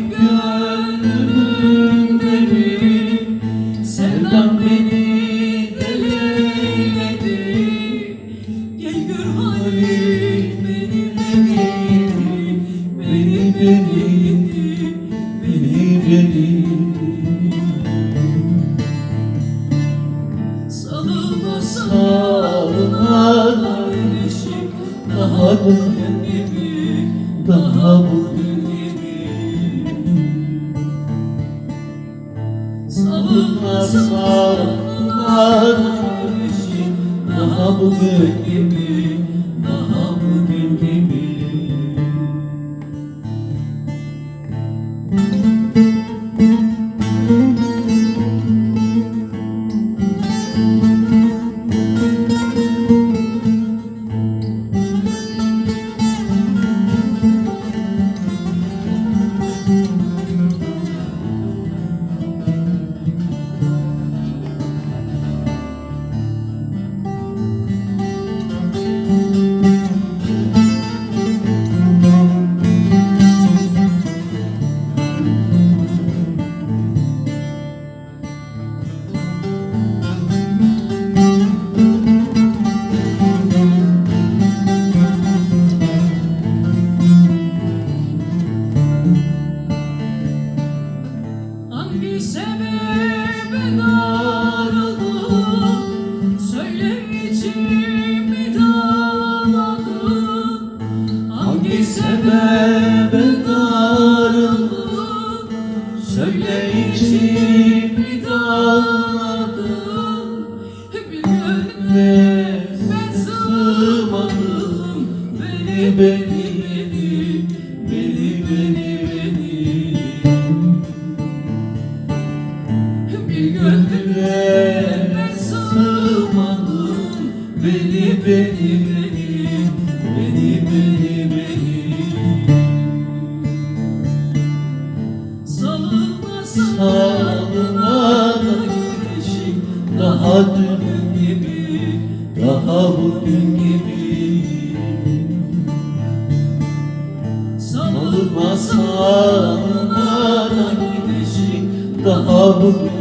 garip bir sevdam beni deledi Gel gör halim beni beni beni beni beni beni Salına salına Daha bugün gibi Daha bugün Salına kardeşim Daha bugün gibi Söyle içimi dağladım Hangi sebebe darıldım Söyle içimi dağladım Bir gönlüme ben sığmadım. Beni yanına gitmişim Daha dün gibi, daha bugün gibi. Salı masalına da gitmişim Daha bugün